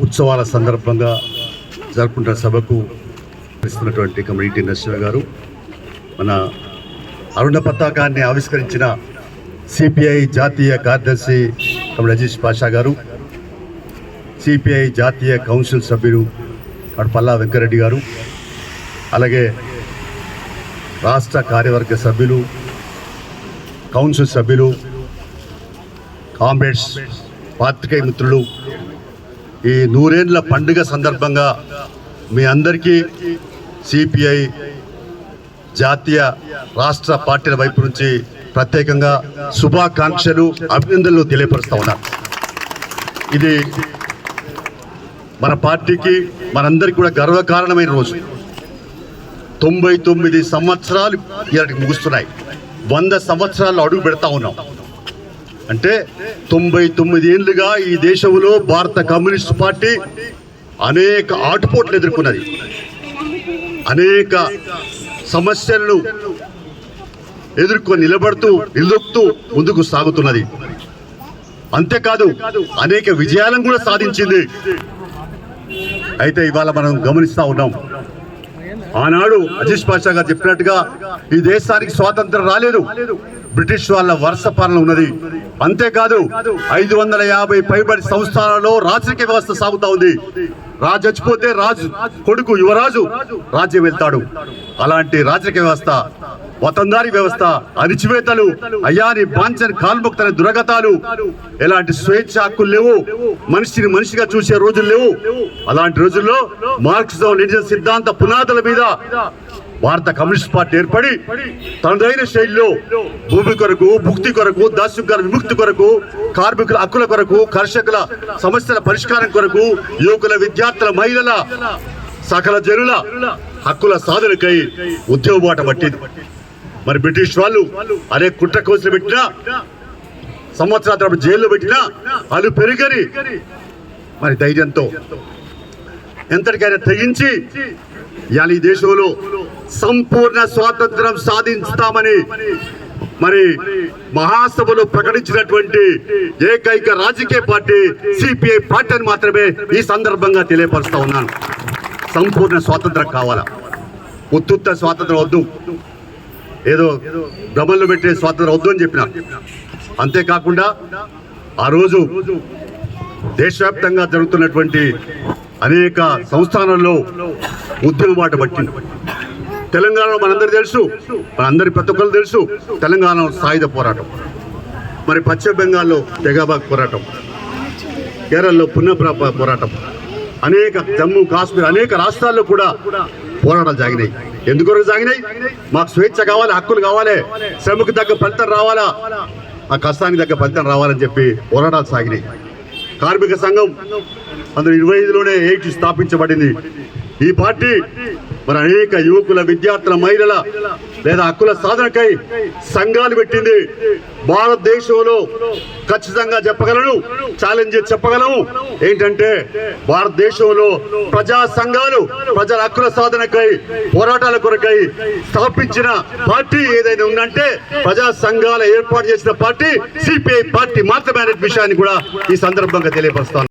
ఉత్సవాల సందర్భంగా జరుపుకుంటున్న సభకు ఇస్తున్నటువంటి కమ్యూనిటీ నరసింహ గారు మన అరుణ పతాకాన్ని ఆవిష్కరించిన సిపిఐ జాతీయ కార్యదర్శి కమల్ అజీష్ పాషా గారు సిపిఐ జాతీయ కౌన్సిల్ సభ్యులు అటు పల్లా వెంకరెడ్డి గారు అలాగే రాష్ట్ర కార్యవర్గ సభ్యులు కౌన్సిల్ సభ్యులు కామ్రేడ్స్ పాత్రికేయ మిత్రులు ఈ నూరేండ్ల పండుగ సందర్భంగా మీ అందరికీ సిపిఐ జాతీయ రాష్ట్ర పార్టీల వైపు నుంచి ప్రత్యేకంగా శుభాకాంక్షలు అభినందనలు తెలియపరుస్తూ ఉన్నారు ఇది మన పార్టీకి మనందరికీ కూడా గర్వకారణమైన రోజు. తొంభై తొమ్మిది సంవత్సరాలు ఇలాంటి ముగుస్తున్నాయి. వంద సంవత్సరాలు అడుగు పెడతా ఉన్నాం. అంటే తొంభై తొమ్మిది ఏళ్ళుగా ఈ దేశంలో భారత కమ్యూనిస్ట్ పార్టీ అనేక ఆటుపోట్లు ఎదుర్కొన్నది. అనేక సమస్యలను ఎదుర్కొని నిలబడుతూ నిలదొక్కుతూ ముందుకు సాగుతున్నది. అంతేకాదు అనేక విజయాలను కూడా సాధించింది. అయితే ఇవాళ మనం గమనిస్తూ ఉన్నాం. ఆనాడు అజీష్ పాషా గారు చెప్పినట్టుగా ఈ దేశానికి స్వాతంత్రం రాలేదు. బ్రిటిష్ వాళ్ళ వరుస పాలన ఉన్నది. అంతేకాదు ఐదు వందల యాభై పైబడి సంస్థానాలలో రాజకీయ వ్యవస్థ సాగుతా ఉంది. రాజు చచ్చిపోతే రాజు కొడుకు యువరాజు రాజ్యం వెళ్తాడు. అలాంటి రాజకీయ వ్యవస్థ వతందారి వ్యవస్థ అణిచివేతలు అయ్యాని బాంచని కాల్ముక్తని దురగతాలు. ఎలాంటి స్వేచ్ఛ హక్కులు లేవు. మనిషిని మనిషిగా చూసే రోజులు లేవు. అలాంటి రోజుల్లో మార్క్సిజం నిజ సిద్ధాంత పునాదుల మీద భారత కమ్యూనిస్ట్ పార్టీ ఏర్పడి తనదైన శైలిలో భూమి కొరకు భుక్తి కొరకు దాస్యుగాల విముక్తి కొరకు కార్మికుల హక్కుల కొరకు కర్షకుల సమస్యల పరిష్కారం కొరకు యువకుల విద్యార్థుల మహిళల సకల జనుల హక్కుల సాధనకై ఉద్యోగ బాట పట్టింది. మరి బ్రిటిష్ వాళ్ళు అనేక కుట్ర కోసలు పెట్టినా సంవత్సరాల తర్వాత జైల్లో పెట్టినా వాళ్ళు పెరిగని మరి ధైర్యంతో ఎంతటికైనా తెగించి ఇవాళ ఈ దేశంలో సంపూర్ణ స్వాతంత్రం సాధిస్తామని మరి మహాసభలో ప్రకటించినటువంటి ఏకైక రాజకీయ పార్టీ సిపిఐ పార్టీ అని మాత్రమే ఈ సందర్భంగా తెలియపరుస్తా ఉన్నాను. సంపూర్ణ స్వాతంత్రం కావాలా? ఉత్తుత్త స్వాతంత్రం వద్దు. ఏదో భ్రమల్లో పెట్టే స్వాతంత్రం వద్దు అని చెప్పిన. అంతేకాకుండా ఆ రోజు దేశవ్యాప్తంగా జరుగుతున్నటువంటి అనేక సంస్థానాల్లో ఉద్యమబాట పట్టింది. తెలంగాణలో మనందరూ తెలుసు మనందరి ప్రతి ఒక్కరు తెలుసు తెలంగాణ సాయుధ పోరాటం. మరి పశ్చిమ బెంగాల్లో తెగాబాగ్ పోరాటం. కేరళలో పునఃప్రాప పోరాటం. అనేక జమ్మూ కాశ్మీర్ అనేక రాష్ట్రాల్లో కూడా పోరాటాలు సాగినాయి ఎందుకొరకు సాగినాయి మాకు స్వేచ్ఛ కావాలి హక్కులు కావాలి శ్రమకు తగ్గ ఫలితం రావాలా? ఆ కష్టానికి తగ్గ ఫలితం రావాలని చెప్పి పోరాటాలు సాగినాయి. కార్మిక సంఘం అందులో ఇరవై ఐదులోనే ఎయిట్ స్థాపించబడింది. ఈ పార్టీ మరి అనేక యువకుల విద్యార్థుల మహిళల లేదా హక్కుల సాధనకై సంఘాలు పెట్టింది. భారతదేశంలో ఖచ్చితంగా చెప్పగలను ఛాలెంజ్ చెప్పగలము. ఏంటంటే భారతదేశంలో ప్రజా సంఘాలు ప్రజల హక్కుల సాధనకై పోరాటాల కొరకై స్థాపించిన పార్టీ ఏదైనా ఉందంటే ప్రజా సంఘాల ఏర్పాటు చేసిన పార్టీ సిపిఐ పార్టీ మాత్రమే అనే విషయాన్ని కూడా ఈ సందర్భంగా తెలియపరుస్తాను.